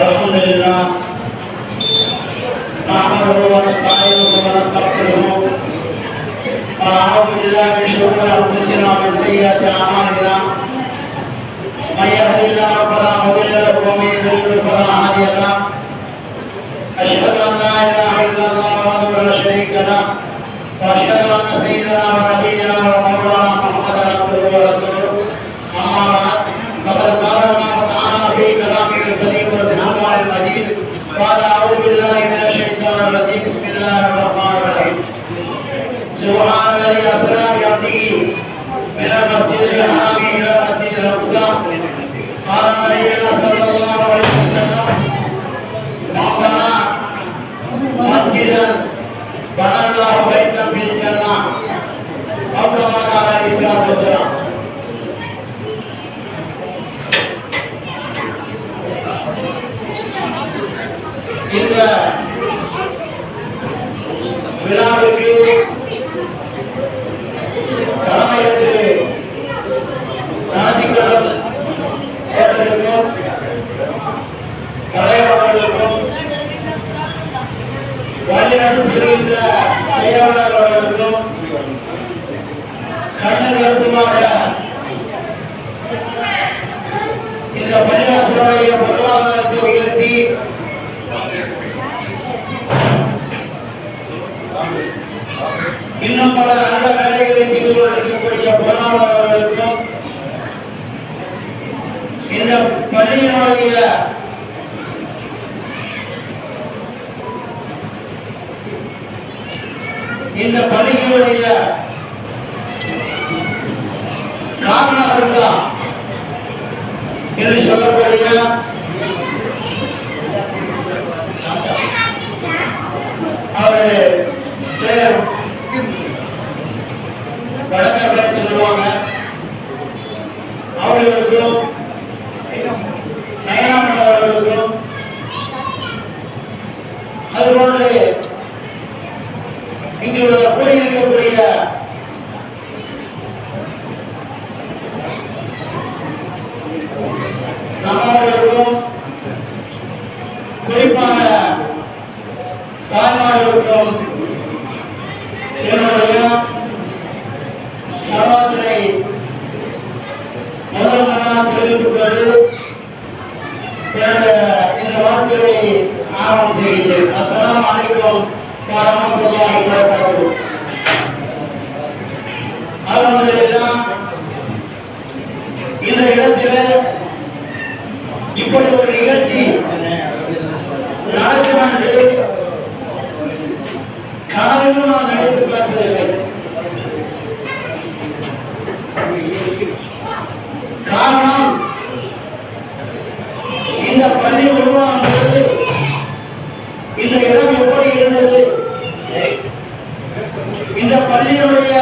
Alhamdulillah. डरना होवे तब भी चलना अब तो कमा का है इस्लाम बसरा இந்த விழாவுக்கு தேவனாகவும் கண்ணகருக்குமாக இந்த பணியாசனுடைய பொருளாதாரத்தை உயர்த்தி இன்னும் பல நல்ல வேலைகளை செய்து கொண்டிருக்கக்கூடிய பொருளாதாரர்களுக்கும் இந்த பள்ளியினுடைய இந்த பள்ளிகளுடைய காரணம் இருக்கா என்று சொல்லப்படுகிறார். இருந்தது. இந்த பள்ளியினுடைய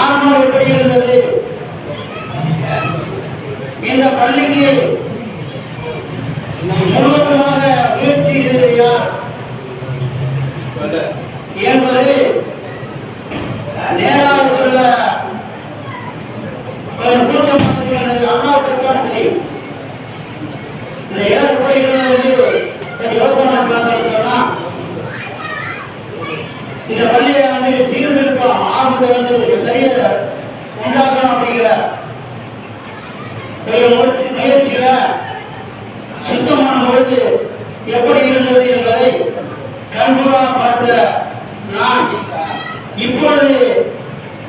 ஆரம்பம் எப்படி இருந்தது? இந்த பள்ளிக்கு முழுவதுமாக முயற்சி யார்? என்பது நேராக சொல்ல கூச்சம் அண்ணாவுக்கு தான் தெரியும். இந்த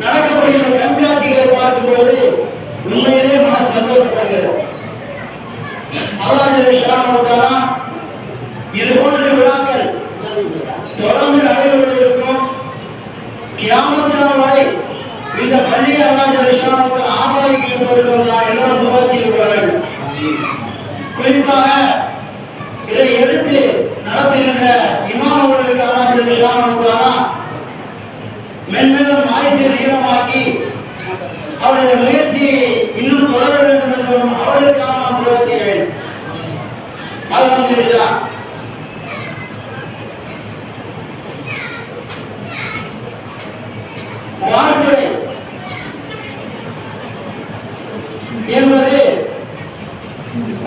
நடக்கக்கூடிய கண்காட்சிகளை பார்க்கும் போது உண்மையிலே மன சந்தோஷப்படுகிறது. அல்லாஹ் இது போன்ற விழாக்கள் தொடர்ந்து நடைபெற்று இருக்கும் கியாமத்தினால் வரை இந்த பள்ளி பள்ளியை அல்லாஹ் ஆபாதிக்கு போயிருக்கிறதா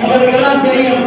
அவருக்கெல்லாம் தெரியும்.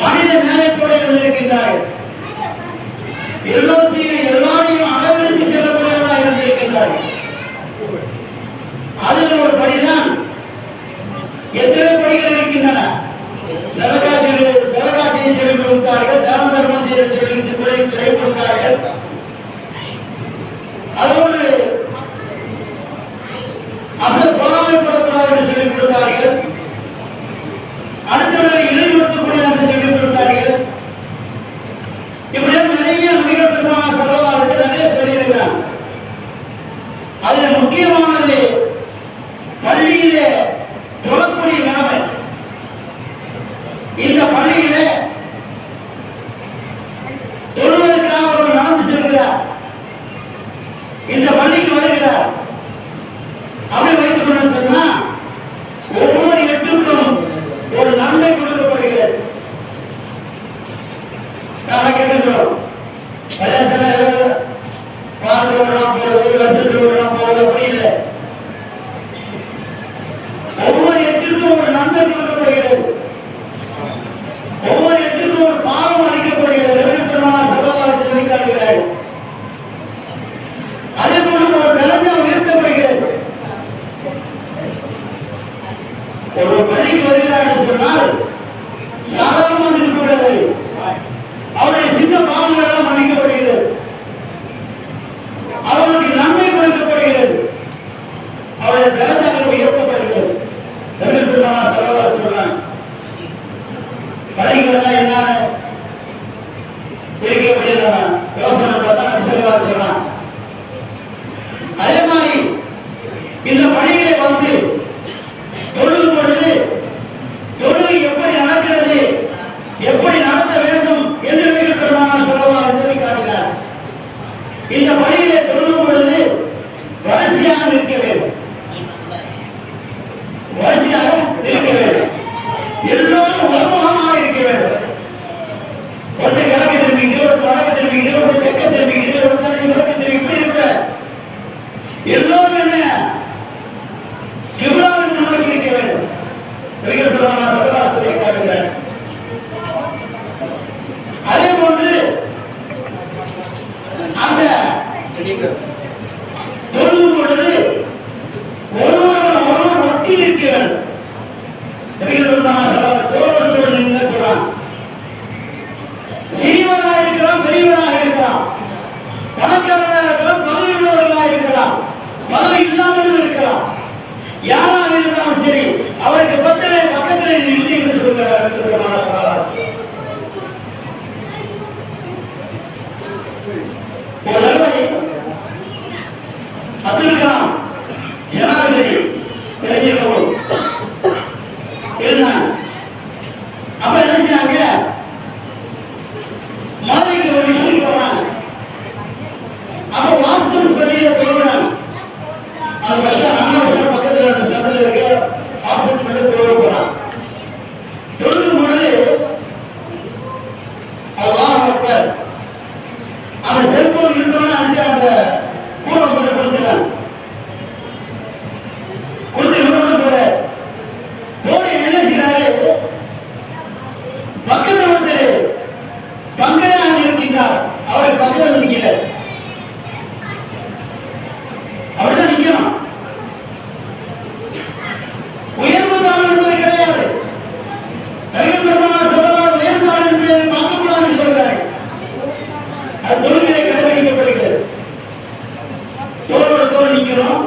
மனித நேரத்தோடு இருந்திருக்கின்றார்கள் எல்லோத்தையும் எல்லாரையும் அளவிற்கு செல்லக்கூடியவர்களாக இருந்திருக்கின்றார்கள். அதில் ஒரு படிதான் எத்தனை படிகள் இருக்கின்றன. செலவாசிகள் செலவாசியை சொல்லிக் கொடுத்தார்கள் தான தர்மம் செய்ய சொல்லி சொல்லிக் கொடுத்தார்கள். அதோடு அசல் பராமரிப்படக்கூடாது என்று சொல்லிக் கொடுத்தார்கள். வருகிறார். இந்த பள்ளிக்கு வருகிறார். அவர் அது தரதாக்கள் உயர்த்தப்படுகிறது தமிழ் திருமணா செலவாக சொல்றாங்க. அதே போன்று அந்த மன தோளோட தோல் நிற்கணும்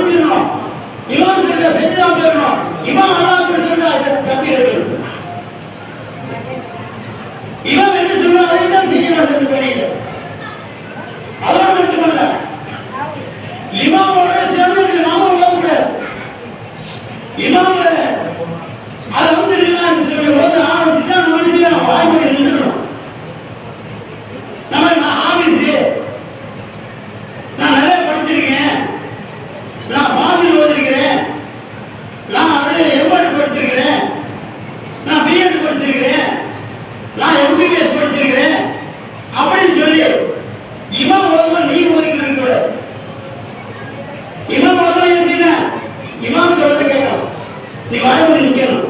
படிக்கணும் இவன் சொல்ற செஞ்சுதான் போயிடணும் இவன் நல்லா இருக்கு சொன்னா தப்பி இருக்கு இவன் என்ன சொன்னா அதை தான் செய்யணும் எனக்கு தெரியல நீ வாய்மொழி நிக்கணும்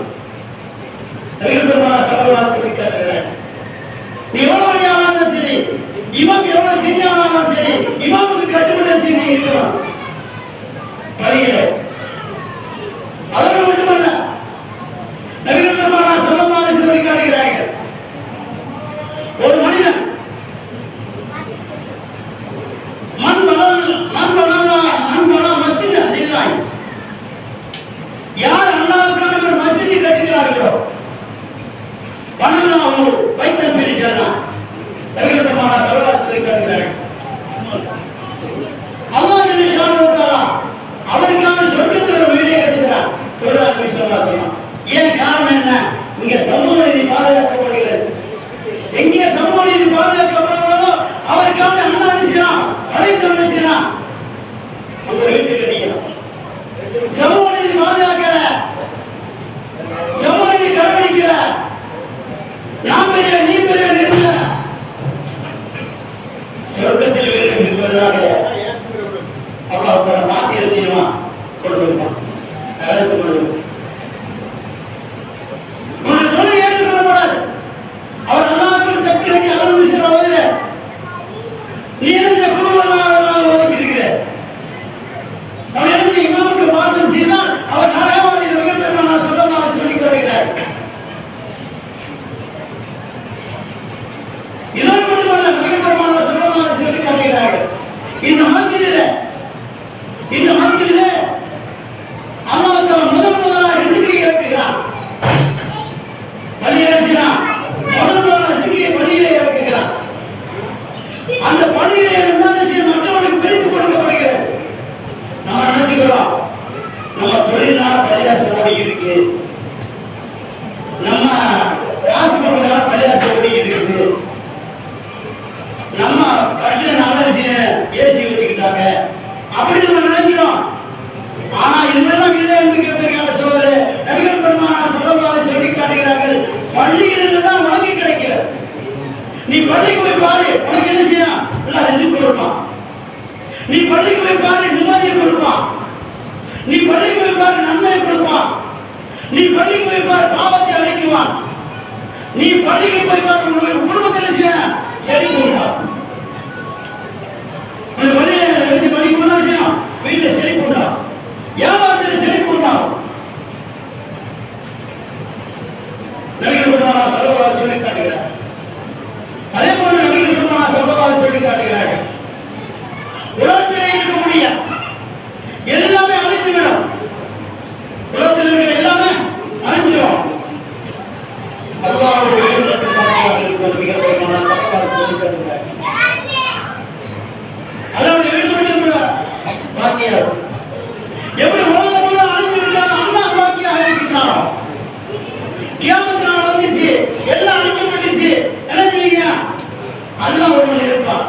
நபிகள் பெருமானா சல்லா சொல்லி காட்டுகிறேன் சரி இவங்க எவ்வளவு சிறியானாலும் சரி இவங்களுக்கு கட்டுப்பட்டு சரி நீ இருக்கலாம். பழியில அதோட மட்டுமல்ல நபிகள் பெருமானா சல்லா ஒரு மனிதன் மண் வளர்ந்த மண்ணா ஊர் வைத்தல் பிரி செல்லாம் வெங்கடமான சர்வராஜ் சொல்லியிருக்கிறார் அவருக்கான சொர்க்கத்தில் ஒரு வீடியோ கட்டுகிறார் சொல்றார் விஸ்வவாசனம் ஏன் காரணம் என்ன? இங்க சமூக நீதி பாதுகாக்கப்படுகிறது எங்கே சமூக நீதி பாதுகாக்கப்படுகிறதோ அவருக்கான அல்லாஹ் நிஷான் படைத்தவன் நிஷான் நீ வழி கொடுப்பார் நன்மை கொடுப்பார் நீ வழி கொடுப்பார் பாவத்தை அழைக்குவார் நீ பள்ளிக்கு போய்ப்பார் உங்களுடைய குடும்பத்தில் செய்ய? சரி கொடுப்பார் அந்த வழியில வச்சு பள்ளி போனா செய்யும் வீட்டில் சரி போட்டா சரி போட்டா நடிகர் செலவாக சொல்லி காட்டுகிறார். அதே போல நடிகர் செலவாக சொல்லி காட்டுகிறார்கள். உலகத்தில் இருக்கக்கூடிய கியாமத்து நாள் வந்துச்சு எல்லாம் அழிக்கப்பட்டுச்சு என்ன செய்யுங்க அல்ல ஒருவன் இருப்பான்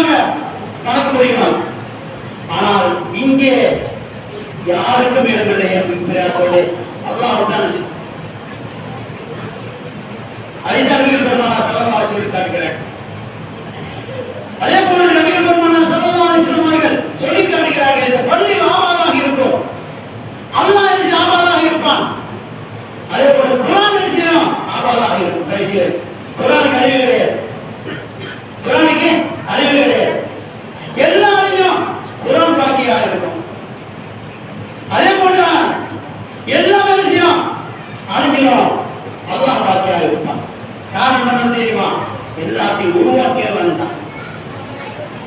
சொல்லுங்க நடக்க முடியுமா ஆனால் இங்கே யாருக்கும் இடமில்லை அப்படின்னு சொல்லி அவ்வளவு தான் அதைத்தான்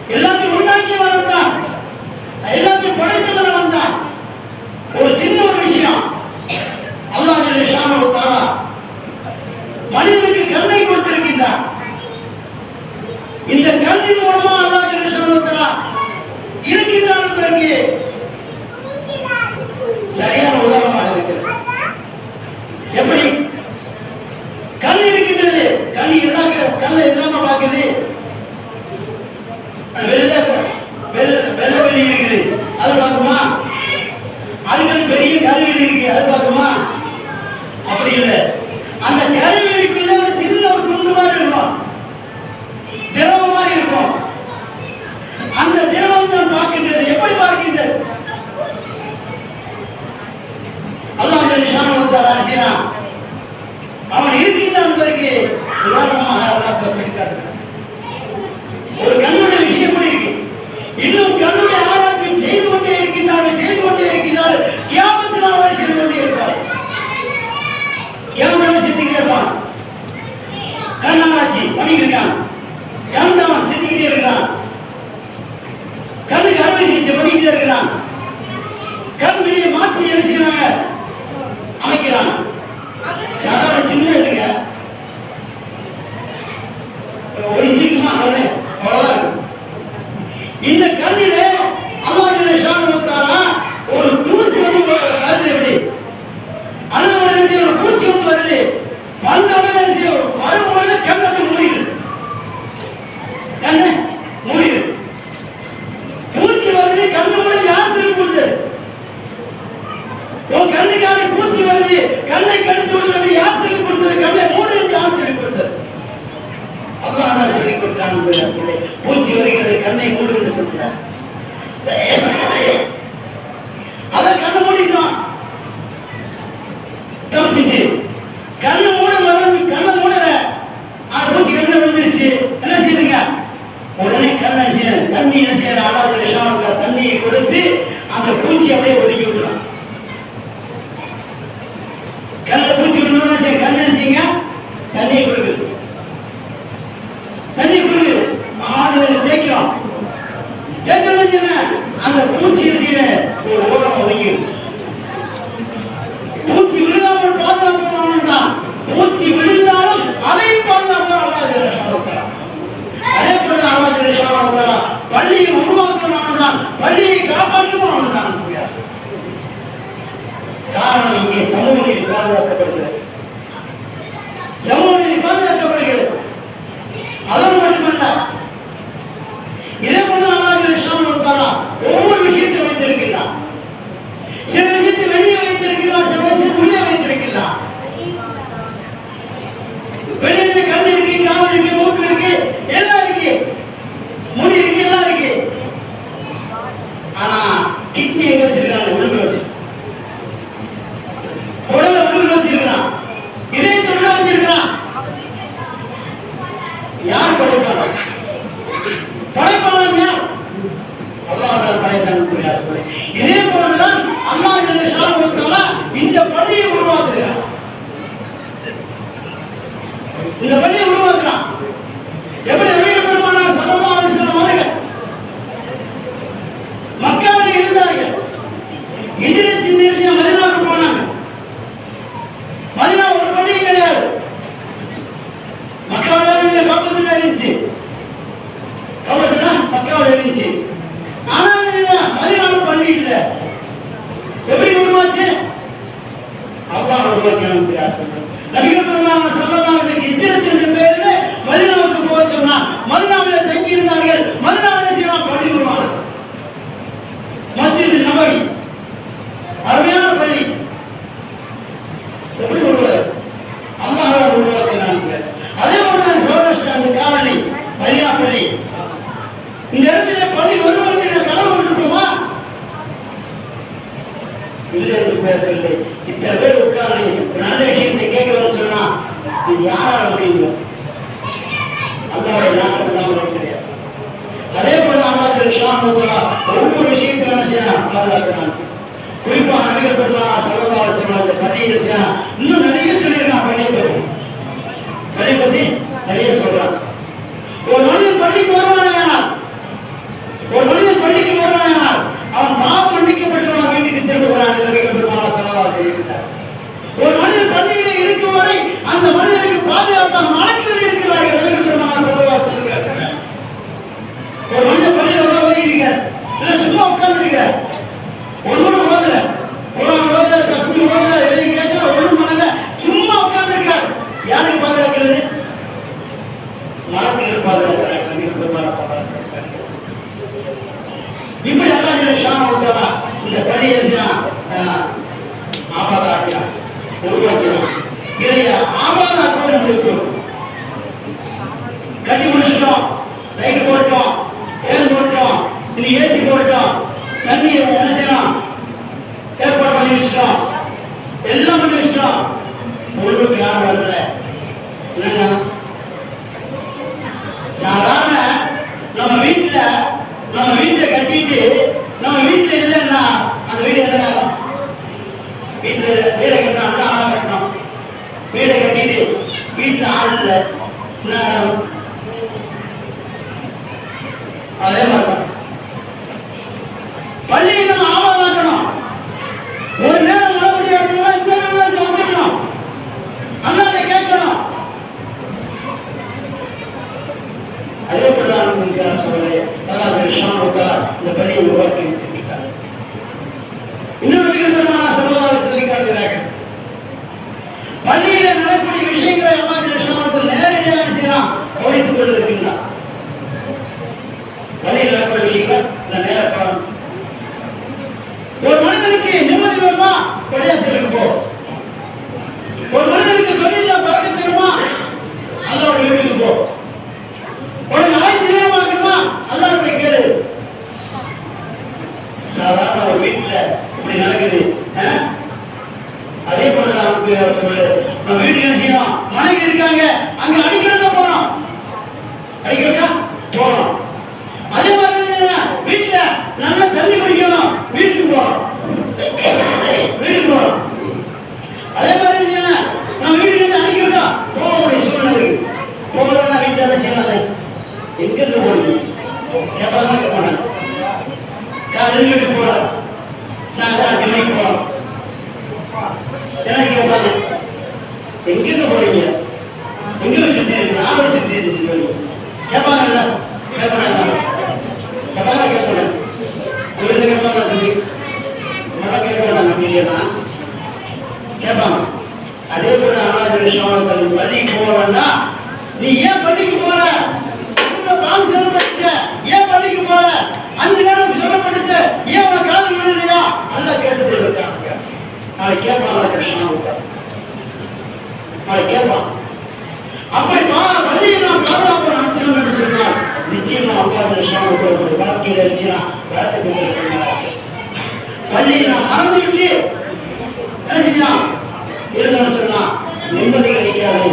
எல்லாத்தையும் உண்டாக்கியவர் தான் எல்லாத்தையும் படைத்த எதிர்வினை அந்த பூச்சியில் கிட்னி வச்சிருக்காங்க அவர்கள் நபிகள் ஒரு மனிதன் ஏசி போட்டோம் தண்ணீர் என்ன செய்யலாம் ஏற்பாடு பண்ணி வச்சிட்டோம் எல்லாம் பண்ணி வச்சிட்டோம் பொருளுக்கு யாரும் வரல என்னங்க சாதாரண நம்ம வீட்டுல நம்ம வீட்டை கட்டிட்டு நம்ம வீட்டுல இல்லைன்னா அந்த வீடு என்ன ஆகும்? வீட்டுல வீடை கட்டினா அந்த ஆளா கட்டணும் வீடை கட்டிட்டு வீட்டுல ஆள் இல்லை என்ன ஆகும்? அதே மாதிரி தான். பள்ளியை நம்ம ஆபாதாக்கணும் ஒரு நேரம் வர முடியாதுன்னா இந்த நேரம் வந்துடணும் அல்லாட்ட கேட்கணும் அதே போலதான் உங்களுக்கு நான் சொல்றேன் அல்லாஹ் ஷான் இந்த பள்ளியை உருவாக்கி வைத்திருக்கிறார் இன்னொரு விதமான சமுதாய சொல்லி காட்டுகிறார்கள் பள்ளியில நடக்கூடிய விஷயங்களை அல்லாஹ் ஷானுக்கு நேரடியாக கவனித்துக் கொண்டிருக்கின்றார் விஷயங்கள் நேர ஒரு மனிதனுக்கு நிம்மதி வேணுமா? பள்ளியாசலுக்கு போ. ஒரு மனிதனுக்கு தொழில பறக்க வேணுமா அல்லாவோட வீட்டுக்கு போ. ஒரு நாய் சிறியமாக்கணுமா அல்லாஹ் கேளு. சாதாரண ஒரு வீட்டுல இப்படி நடக்குது அதே போல நான் சொல்லு நம்ம வீட்டுக்கு என்ன செய்யணும்? மனைவி இருக்காங்க அங்க அடி அடிக்கிறதா போகணும் அதே மாதிரி வீட்டுல நல்லா தண்ணி குடிக்கணும் வீட்டுக்கு போகணும் வீட்டுக்கு போகணும் அதே மாதிரி நம்ம வீட்டுக்கு வந்து அடிக்கிறதா போக முடியும் சூழ்நிலை போகலன்னா வீட்டுல என்ன செய்யலாம் எங்க இருந்து போகணும் கேட்பாங்க போனேன் காலையில் வீட்டுக்கு போறோம் சாயந்தரம் அஞ்சு மணிக்கு போறோம் என்ன எங்க இருந்து போறீங்க எங்க போய் சுத்தி இருக்கு நான் போய் சுத்தி இருக்கு கேட்பாங்கல்ல கேட்பாங்க கேட்பாங்க கேட்பாங்க இவரு கேட்பாங்க தம்பி நல்லா கேட்பாங்க நம்பிக்கையா கேட்பாங்க அதே போல அனாதை விஷயம் பள்ளிக்கு போறேன்னா நீ ஏன் பள்ளிக்கு போற உங்க பால் சொல்லப்பட்டுச்ச ஏன் பள்ளிக்கு போற அஞ்சு நேரம் சொல்லப்பட்டுச்சு ஏன் உனக்கு காது விழுலையா அல்ல கேட்டு இருக்காங்க நாளைக்கு கேட்பாங்க கிருஷ்ணா நாளைக்கு கேட்பான் அப்படி பா- பள்ளியை நாம் பாதுகாப்பு நடத்தணும் என்று சொன்னால் நிச்சயமா அப்பா கிருஷ்ணா உங்களுடைய வாழ்க்கையில் நிச்சயம் பள்ளியை நாம் மறந்துவிட்டு என்ன செய்யலாம்? இருந்தாலும் சொல்லலாம் நிம்மதி கிடைக்காது.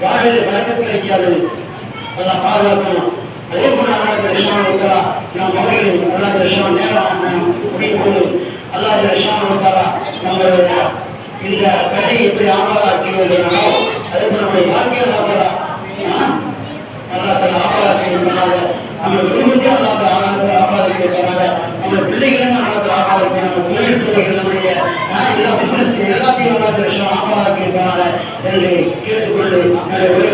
வாழ்வில் வழக்கம் கிடைக்காது. அதெல்லாம் பாதுகாக்கணும். அதே போல அல்லாஹ் ரஷ்மான் உத்தரா நம் மகளிர் அல்லாஹ் ரஷ்மான் நேரம் நாம் முடியும் போது அல்லாஹ் நம்மளுடைய இந்த கதை எப்படி அதே போல நம்முடைய நம்ம குடும்பத்தை அல்லாஹ் தலா ஆபாதாக்கி நம்ம நம்ம எல்லா பிசினஸ் எல்லாத்தையும் என்று கேட்டுக்கொண்டு நான் உரை